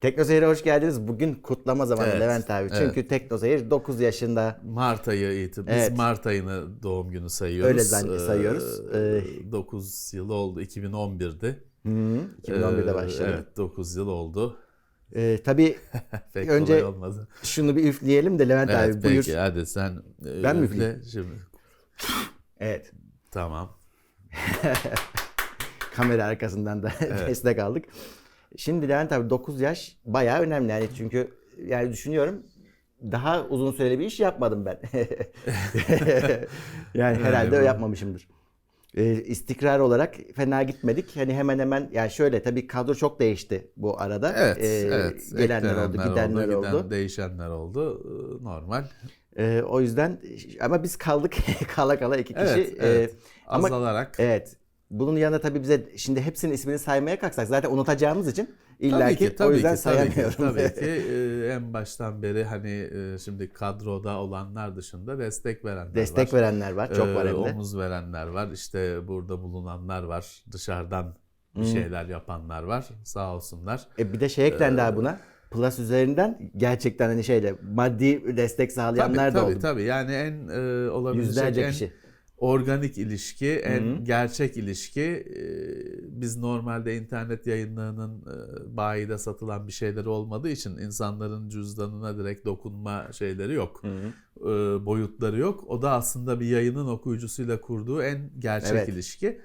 Teknoseyir'e hoş geldiniz. Bugün kutlama zamanı Evet, Levent abi. evet. Çünkü Teknoseyir 9 yaşında. Mart ayı itibariyle Evet. biz Mart ayını doğum günü sayıyoruz. Öyle zannet- sayıyoruz. Ee, 9 yıl oldu 2011'di. Hı, 2011'de Ee, başladı. Evet 9 yıl oldu. Ee, tabii Önce- olmadı. şunu bir üfleyelim de Levent Evet abi buyur. peki hadi sen e, Ben mi üfle. üfleyeyim? Şimdi, Evet. tamam. Kamera arkasından da destek aldık. Şimdi Levent abi 9 yaş bayağı önemli yani çünkü yani düşünüyorum daha uzun süreli bir iş yapmadım ben. yani herhalde bu. yapmamışımdır. Ee, istikrar olarak fena gitmedik. Hani hemen hemen yani şöyle tabii kadro çok değişti bu arada. Evet, Ee, evet. Gelenler oldu, gidenler oldu. giden, değişenler oldu. Ee, Normal. Ee, o yüzden ama biz kaldık kala kala iki kişi. Evet, Ee, evet. ama Azalarak. evet. Bunun yanında tabii bize şimdi hepsinin ismini saymaya kalksak zaten unutacağımız için illa Tabii ki, ki, tabii o yüzden ki, tabii ki, sayamıyorum. tabii ki. Ee, en baştan beri hani e, şimdi kadroda olanlar dışında destek verenler Destek var. verenler var. Çok var Ee, hem de. Omuz verenler var. İşte burada bulunanlar var. Dışarıdan bir şeyler yapanlar var. Sağ olsunlar. E bir de şey eklendi Ee, abi buna. Plus üzerinden gerçekten hani şeyle maddi destek sağlayanlar tabii, da tabii, oldu. Tabii yani en e, olabilecek Yüzlerce en kişi. Organik ilişki, en gerçek ilişki. e, biz normalde internet yayınlarının e, bayide satılan bir şeyleri olmadığı için insanların cüzdanına direkt dokunma şeyleri yok. E, boyutları yok. O da aslında bir yayının okuyucusuyla kurduğu en gerçek Evet. ilişki.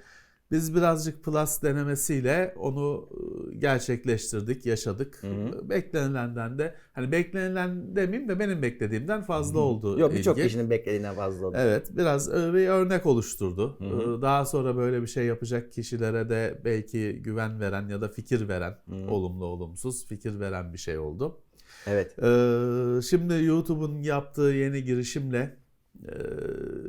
Biz birazcık Plus denemesiyle onu gerçekleştirdik, yaşadık. E, Beklenilenden de hani beklenilen demeyeyim de benim beklediğimden fazla oldu. Yok birçok kişinin beklediğinden fazla oldu. Evet biraz e, bir örnek oluşturdu. E, Daha sonra böyle bir şey yapacak kişilere de belki güven veren ya da fikir veren, olumlu olumsuz fikir veren bir şey oldu. Evet. Ee, şimdi YouTube'un yaptığı yeni girişimle e,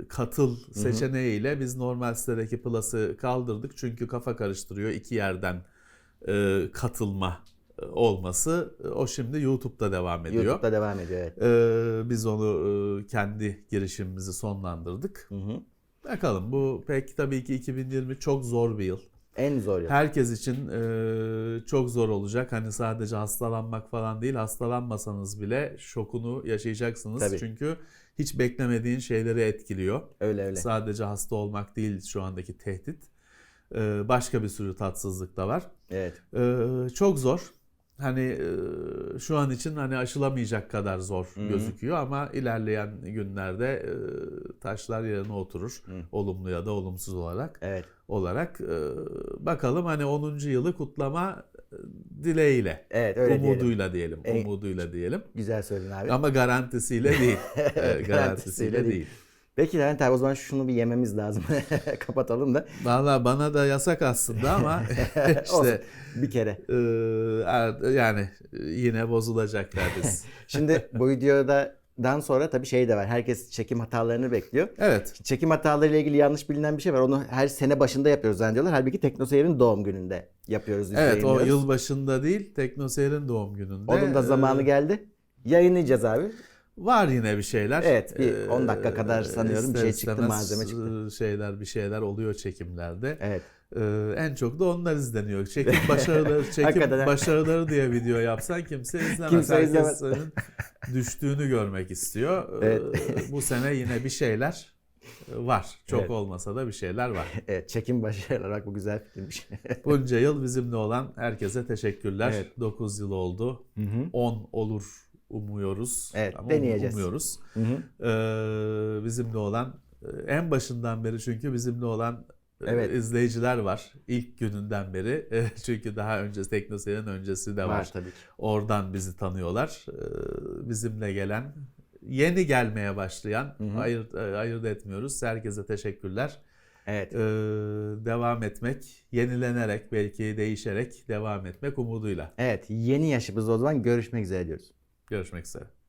katıl seçeneğiyle biz normal sitedeki Plus'ı kaldırdık. Çünkü kafa karıştırıyor iki yerden e, katılma e, olması. E, O şimdi YouTube'da devam ediyor. YouTube'da devam ediyor evet. Ee, biz onu e, kendi girişimimizi sonlandırdık. Hı hı. Bakalım bu pek tabii ki 2020 çok zor bir yıl. En zor yıl. Herkes için e, çok zor olacak. Hani sadece hastalanmak falan değil, hastalanmasanız bile şokunu yaşayacaksınız. Tabii. Çünkü hiç beklemediğin şeyleri etkiliyor. Öyle öyle. Sadece hasta olmak değil şu andaki tehdit. E, başka bir sürü tatsızlık da var. Evet. E, çok zor. Hani e, şu an için hani aşılamayacak kadar zor gözüküyor ama ilerleyen günlerde e, taşlar yerine oturur. Olumlu ya da olumsuz olarak Evet. olarak e, bakalım hani 10. yılı kutlama dileğiyle. Evet öyle diyelim. umuduyla diyelim. En- Umuduyla diyelim. Güzel söyledin abi. Ama garantisiyle değil. Garantisiyle garantisiyle değil. değil. Peki Levent abi o zaman şunu bir yememiz lazım. Kapatalım da. Valla bana da yasak aslında ama Olsun. işte Bir kere. e, er- yani yine bozulacaklar biz. Şimdi bu videoda dan sonra tabii şey de var. Herkes çekim hatalarını bekliyor. Evet. Çekim hatalarıyla ilgili yanlış bilinen bir şey var. Onu her sene başında yapıyoruz zannediyorlar. Halbuki Teknoseyir'in doğum gününde yapıyoruz. Evet o yıl başında değil Teknoseyir'in doğum gününde. Onun da e, zamanı geldi. Yayınlayacağız abi. Var yine bir şeyler. Evet, bir Ee, 10 dakika kadar sanıyorum bir şey çıktı, malzeme çıktı. e, Şeyler bir şeyler oluyor çekimlerde. Evet. Ee, en çok da onlar izleniyor. Çekim başarıları, çekim başarıları diye video yapsan kimse izlemez. Kimse izlemez. senin düştüğünü görmek istiyor. Ee, Evet. bu sene yine bir şeyler var. Çok Evet. olmasa da bir şeyler var. Evet çekim başarılar. Bak bu güzel fikirmiş. Bunca yıl bizimle olan herkese teşekkürler. Evet. 9 yıl oldu. 10 olur umuyoruz. Evet, Ama deneyeceğiz. Umuyoruz. Hı hı. Ee, bizimle olan e, en başından beri çünkü bizimle olan e, Evet. izleyiciler var. İlk gününden beri. E, çünkü daha önce Teknoseyir'in öncesi de var. Var tabii ki. Oradan bizi tanıyorlar. Ee, bizimle gelen, yeni gelmeye başlayan, ayırt, e, ayırt etmiyoruz. Herkese teşekkürler. Evet. Ee, devam etmek, yenilenerek, belki değişerek devam etmek umuduyla. Evet. Yeni yaşımızda o zaman görüşmek üzere diyoruz. Görüşmek üzere.